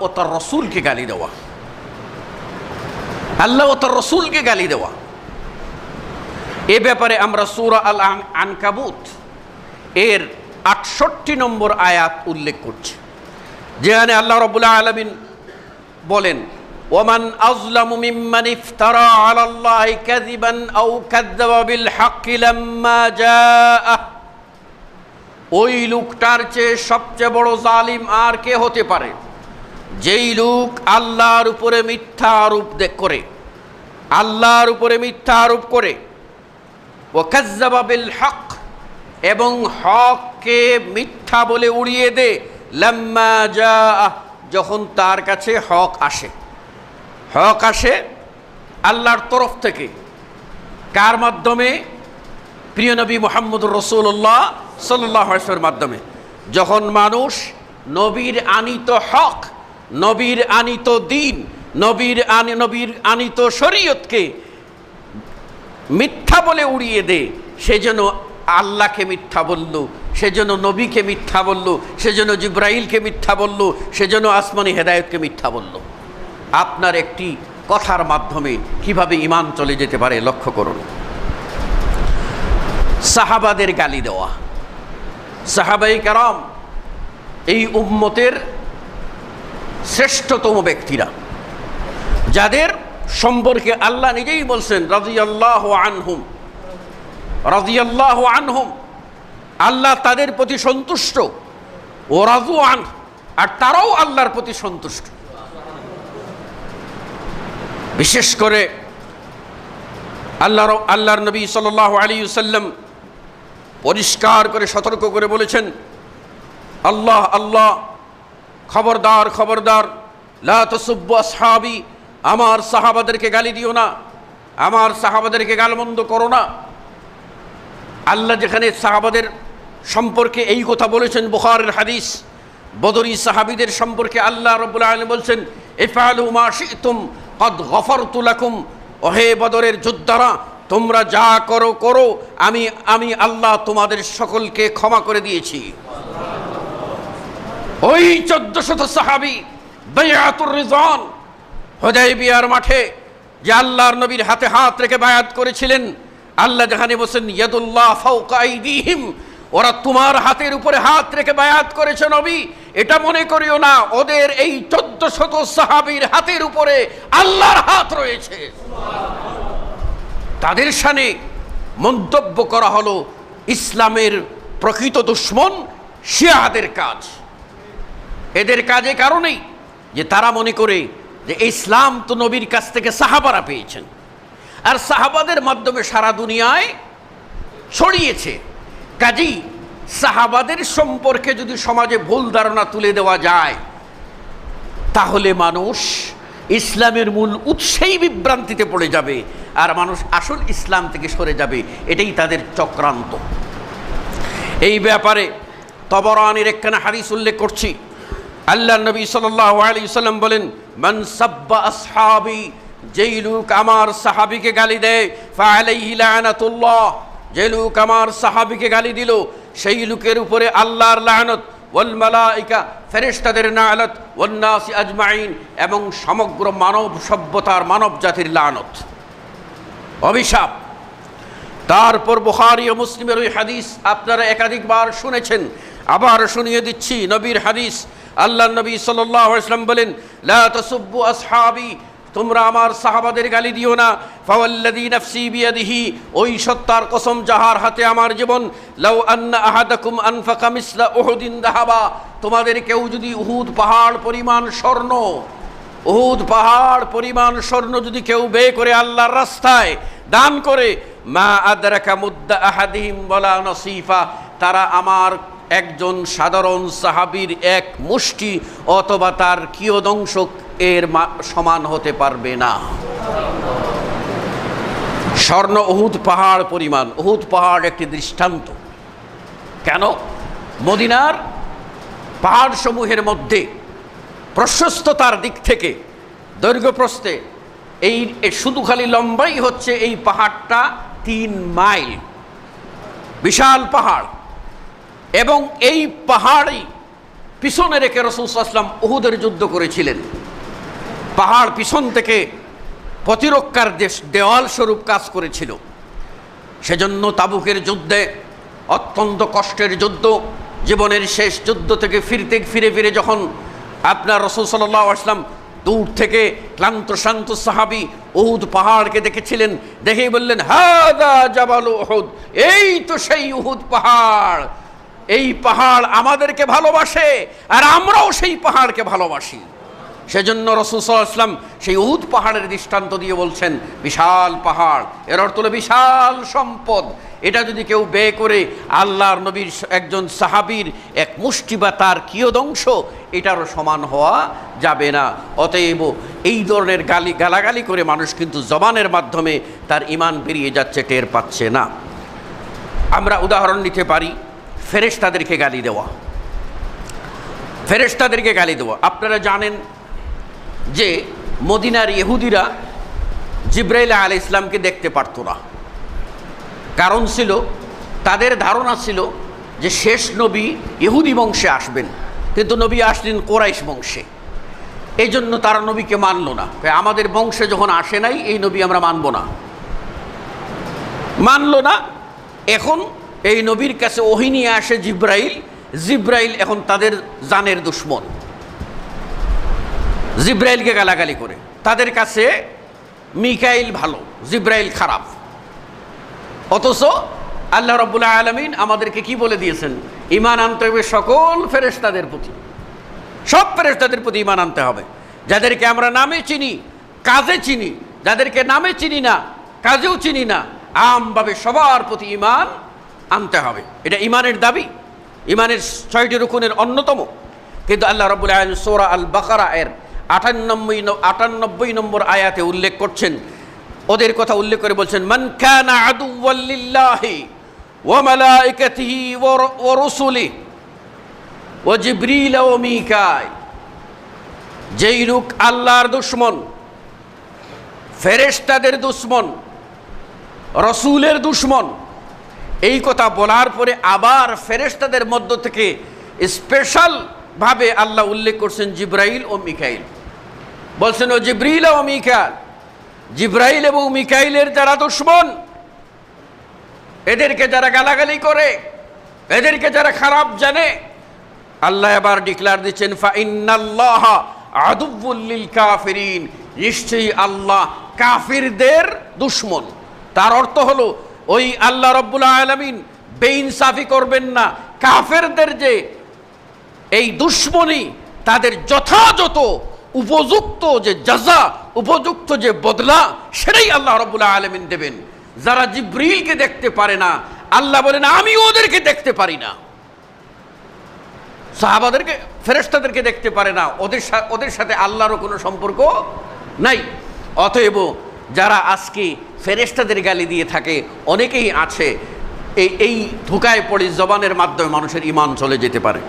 ও তার রসুলকে গালি দেওয়া। আল্লাহ ও তার রসুলকে গালি দেওয়া। এ ব্যাপারে আমরা সুরা আল আন- আনকাবুত এর আটষট্টি নম্বর আয়াত উল্লেখ করছি। যেখানে আল্লাহ রবুল্লাহ আলমিন বলেন, ওমান আজলামু মিম্মান ইফতারা আলাল্লাহি কাযিবান আও কাযযাবা বিল হাক্কি লাম্মা জাআহ। ওই লোকটার চেয়ে সবচেয়ে বড় জালিম আর কে হতে পারে? যেই লোক আল্লাহর উপরে মিথ্যা আরোপ করে, আল্লাহর উপরে মিথ্যা আরোপ করে ও কাজ্জাবা বিল হক, এবং হককে মিথ্যা বলে উড়িয়ে দে, লাম্মা যা যখন তার কাছে হক আসে। হক আসে আল্লাহর তরফ থেকে। কার মাধ্যমে? প্রিয় নবী মোহাম্মদ রসুল্লাহ সাল্লামের মাধ্যমে। যখন মানুষ নবীর আনিত হক নবীর আনিত দিন, নবীর আনি, নবীর আনিত শরীয়তকে মিথ্যা বলে উড়িয়ে দে। সেজন্য আল্লাহকে মিথ্যা বলল সেজন্য নবীকে মিথ্যা বলল সেজন্য জিব্রাইলকে মিথ্যা বলল সেজন্য আসমানি হেদায়তকে মিথ্যা বলল। আপনার একটি কথার মাধ্যমে কীভাবে ইমান চলে যেতে পারে লক্ষ্য করুন। সাহাবাদের গালি দেওয়া। সাহাবাই কারাম এই উম্মতের শ্রেষ্ঠতম ব্যক্তিরা। যাদের সম্পর্কে আল্লাহ নিজেই বলছেন রাজিয়াল্লাহ আনহুম। রাজিয়াল্লাহ আনহুম। আল্লাহ তাদের প্রতি সন্তুষ্ট। ও রাজু আন। আর তারাও আল্লাহর প্রতি সন্তুষ্ট। বিশেষ করে আল্লাহ আল্লাহর নবী সাল আলী সাল্লাম পরিষ্কার করে সতর্ক করে বলেছেন, আল্লাহ আল্লাহ খবরদার খবরদার। লা তসুব্বু আসহাবি, আমার সাহাবাদেরকে গালি দিও না। আমার সাহাবাদেরকে গালমন্দ করো না। আল্লাহ যেখানে সাহাবাদের সম্পর্কে এই কথা বলেছেন, বুখারের হাদিস, বদরি সাহাবিদের সম্পর্কে আল্লাহ রব্বুল আলম বলছেন, ইফআলু মা শি'তুম কদ গফরতু লাকুম। ওহে বদরের যোদ্ধারা, তোমরা যা করো করো। আমি আমি আল্লাহ তোমাদের সকলকে ক্ষমা করে দিয়েছি। ওই চোদ্দ শত সাহাবি বেয়াতুর রিজন হোদাইবিয়ার মাঠে যে আল্লাহর নবীর হাতে হাত রেখে বায়াত করেছিলেন, আল্লাহ যেখানে বসেন ইয়াদুল্লাহ ওরা তোমার হাতের উপরে হাত রেখে বায়াত করেছে নবী, এটা মনে করিও না, ওদের এই চোদ্দ শত সাহাবির হাতের উপরে আল্লাহর হাত রয়েছে। তাদের সানে মন্তব্য করা হলো, ইসলামের প্রকৃত দুশ্মন শিয়াদের কাজ। এদের কাজে কারণেই যে তারা মনে করে যে ইসলাম তো নবীর কাছ থেকে সাহাবারা পেয়েছেন। আর সাহাবাদের মাধ্যমে সারা দুনিয়ায় ছড়িয়েছে। কাজেই সাহাবাদের সম্পর্কে যদি সমাজে ভুল ধারণা তুলে দেওয়া যায়, তাহলে মানুষ ইসলামের মূল উৎসেই বিভ্রান্তিতে পড়ে যাবে আর মানুষ আসল ইসলাম থেকে সরে যাবে, এটাই তাদের চক্রান্ত। এই ব্যাপারে তবরানির একখানা হাদিস উল্লেখ করছি। আল্লাহ নবী সাল্লাম বলেন, মান সাব্বা আসহাবি, যেই লোক আমার সাহাবিকে গালি দেয়, ফাআলাইহি লানাতুল্লাহ যে লোক আমার সাহাবিকে গালি দিল, সেই লোকের উপরে আল্লাহর লানত, ওয়াল মালাইকা, ফেরেশতাদের নালত ওয়ান আজমাইন এবং সমগ্র মানব সভ্যতার মানব জাতির লানত। অভিশাপ। তারপর বুখারি ও মুসলিমের ওই হাদিস আপনারা একাধিকবার শুনেছেন আবার শুনিয়ে দিচ্ছি নবীর হাদিস। আল্লাহ নবী আলাইহি বলেন, লা তাসুব্বু আসহাবি, তোমরা আমার সাহাবাদের গালি দিও না। ফাওয়াল্লাযী নাফসি বিয়াদিহি, ওই সত্তার কসম যাহার হাতে আমার জীবন। লাউ আন্না আহাদাকুম আনফাকা মিসলা উহুদিন দাহাবা, তোমাদের কেউ যদি উহুদ পাহাড় পরিমাণ স্বর্ণ, উহুদ পাহাড় পরিমাণ স্বর্ণ যদি কেউ ব্যয় করে আল্লাহর রাস্তায় দান করে, মা আদরাকা মুদ্দা আহাদিহিম বলা নসিফা, তারা আমার একজন সাধারণ সাহাবীর এক মুষ্টি অথবা তার কিয়দংশ এর সমান হতে পারবে না। স্বর্ণ উহুদ পাহাড় পরিমাণ, উহুদ পাহাড় একটি দৃষ্টান্ত। কেন? মদিনার পাহাড় সমূহের মধ্যে প্রশস্ততার দিক থেকে দৈর্ঘ্য প্রস্থে এই শুধু খালি লম্বাই হচ্ছে এই পাহাড়টা তিন মাইল। বিশাল পাহাড়। এবং এই পাহাড়ই পিছনে রেখে রসুলাম উহুদের যুদ্ধ করেছিলেন। পাহাড় পিছন থেকে প্রতিরক্ষার দেশ দেওয়াল স্বরূপ কাজ করেছিল। সেজন্য তাবুকের যুদ্ধে অত্যন্ত কষ্টের যুদ্ধ, জীবনের শেষ যুদ্ধ থেকে ফিরতে ফিরে ফিরে যখন আপনার রসুল সাল্লাহ আসলাম দূর থেকে ক্লান্ত, শান্ত সাহাবি উহুদ পাহাড়কে দেখেছিলেন, দেখেই বললেন, হাদা জাবাল উহুদ, এই তো সেই উহুদ পাহাড়। এই পাহাড় আমাদেরকে ভালোবাসে, আর আমরাও সেই পাহাড়কে ভালোবাসি। সেজন্য রসুল সাল্লাম সেই উহুদ পাহাড়ের দৃষ্টান্ত দিয়ে বলছেন, বিশাল পাহাড়, এর অর্থ হলো বিশাল সম্পদ। এটা যদি কেউ ব্যয় করে আল্লাহর নবীর একজন সাহাবীর এক মুষ্টি বা তার কিয়দংশ এটারও সমান হওয়া যাবে না। অতএব এই ধরনের গালি, গালাগালি করে মানুষ কিন্তু জবানের মাধ্যমে তার ইমান বেরিয়ে যাচ্ছে, টের পাচ্ছে না। আমরা উদাহরণ নিতে পারি ফেরেশতাদেরকে গালি দেওয়া। ফেরেশতাদেরকে গালি দেওয়া। আপনারা জানেন যে মদিনার ইহুদিরা জিব্রাইল আল ইসলামকে দেখতে পারতো না। কারণ ছিল, তাদের ধারণা ছিল যে শেষ নবী ইহুদি বংশে আসবেন। কিন্তু নবী আসলেন কোরাইশ বংশে। এই জন্য তারা নবীকে মানল না। আমাদের বংশে যখন আসে নাই, এই নবী আমরা মানব না। মানল না। এখন এই নবীর কাছে ওহি নিয়ে আসে জিব্রাইল। জিব্রাইল এখন তাদের জানের দুশ্মন। জিব্রাইলকে গালাগালি করে। তাদের কাছে মিকাইল ভালো, জিব্রাইল খারাপ। অথচ আল্লাহ রব্বুল্লাহ আলমিন আমাদেরকে কি বলে দিয়েছেন? ইমান আনতে হবে সকল ফেরেশতাদের প্রতি। সব ফেরেশতাদের প্রতি ইমান আনতে হবে। যাদেরকে আমরা নামে চিনি, কাজে চিনি, যাদেরকে নামে চিনি না, কাজেও চিনি না, আমভাবে সবার প্রতি ইমান আনতে হবে। এটা ইমানের দাবি। ইমানের ছয়টি রুকুনের অন্যতম। কিন্তু আল্লাহ রবুল আলম সোরা আল বাকারা এর আটানব্বই আটানব্বই নম্বর আয়াতে উল্লেখ করছেন। ওদের কথা উল্লেখ করে বলছেন, মান কানা আদুওয়াল লিল্লাহি ওয়া মালাইকাতিহি ওয়া র- ওয়া ও জিব্রিল ও মিকাই যেই লোক আল্লাহর দুশ্মন, ফেরেশতাদের দুশ্মন, রসুলের দুশ্মন এই কথা বলার পরে আবার ফেরেস্তাদের মধ্য থেকে স্পেশাল ভাবে আল্লাহ উল্লেখ করছেন জিব্রাইল ও মিকাইল। বলছেন, ও জিব্রিল ও মিকাইল, জিব্রাইল এবং মিকাইলের যারা দুশ্মন, এদেরকে যারা গালাগালি করে, এদেরকে যারা খারাপ জানে, আল্লাহ আবার ডিক্লার দিচ্ছেন ফাইনাল্লাহ আদুবুল্লিল কাফিরিন। নিশ্চয়ই আল্লাহ কাফিরদের দুশ্মন। তার অর্থ হলো ওই আল্লাহ রব্বুল আলমিন বেইনসাফি করবেন না। কাফেরদের যে এই দুশ্মনী, তাদের যথাযথ উপযুক্ত যে জাজা উপযুক্ত যে বদলা, সেটাই আল্লাহ রব্বুল্লাহ আলমিন দেবেন। যারা জিব্রিলকে দেখতে পারে না, আল্লাহ বলেন, আমি ওদেরকে দেখতে পারি না। সাহাবাদেরকে, ফেরেশতাদেরকে দেখতে পারে না। ওদের ওদের সাথে আল্লাহরও কোনো সম্পর্ক নাই। অতএব যারা আজকে ফেরেস্তাদের গালি দিয়ে থাকে, অনেকেই আছে, এই এই ধোকায় পড়ে জবানের মাধ্যমে মানুষের ইমান চলে যেতে পারে।